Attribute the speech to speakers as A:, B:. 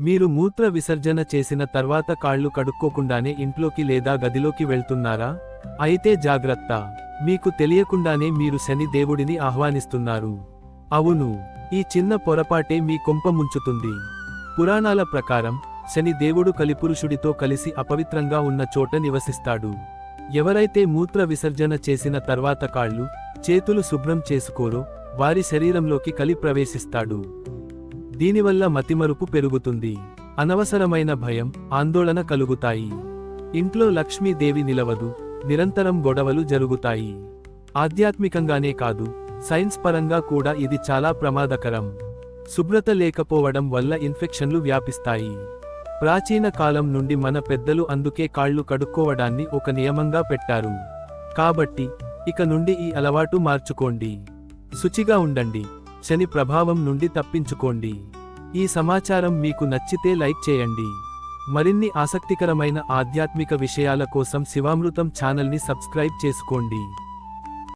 A: మీరు మూత్ర విసర్జన చేసిన తర్వాత కాళ్ళు కడుక్కోకుండానే ఇంట్లోకి లేదా గదిలోకి వెళ్తున్నారా? అయితే జాగ్రత్త. మీకు తెలియకుండానే మీరు శని దేవుడిని ఆహ్వానిస్తున్నారు. అవును. ఈ చిన్న పొరపాటే మీ కొంప ముంచుతుంది. పురాణాల ప్రకారం శని దేవుడు కలిపురుషుడితో కలిసి అపవిత్రంగా ఉన్న చోట నివసిస్తాడు. ఎవరైతే మూత్ర విసర్జన చేసిన తర్వాత కాళ్ళు చేతులు శుభ్రం చేసుకోరో వారి శరీరంలోకి కలి ప్రవేశిస్తాడు. దీనివల్ల మతిమరుపు పెరుగుతుంది. అనవసరమైన భయం ఆందోళన కలుగుతాయి. ఇంట్లో లక్ష్మీదేవి నిలవదు నిరంతరం గొడవలు జరుగుతాయి. ఆధ్యాత్మికంగానే కాదు సైన్స్ పరంగా కూడా ఇది చాలా ప్రమాదకరం. శుభ్రత లేకపోవడం వల్ల ఇన్ఫెక్షన్లు వ్యాపిస్తాయి. ప్రాచీన కాలం నుండి మన పెద్దలు అందుకే కాళ్ళు కడుక్కోవడాన్ని ఒక నియమంగా పెట్టారు. కాబట్టి ఇక నుండి ఈ అలవాటు మార్చుకోండి. శుచిగా ఉండండి. శని ప్రభావం నుండి తప్పించుకోండి. ఈ సమాచారం మీకు నచ్చితే లైక్ చేయండి. మరిన్ని ఆసక్తికరమైన ఆధ్యాత్మిక విషయాల కోసం శివామృతం ఛానల్ని సబ్స్క్రైబ్ చేసుకోండి.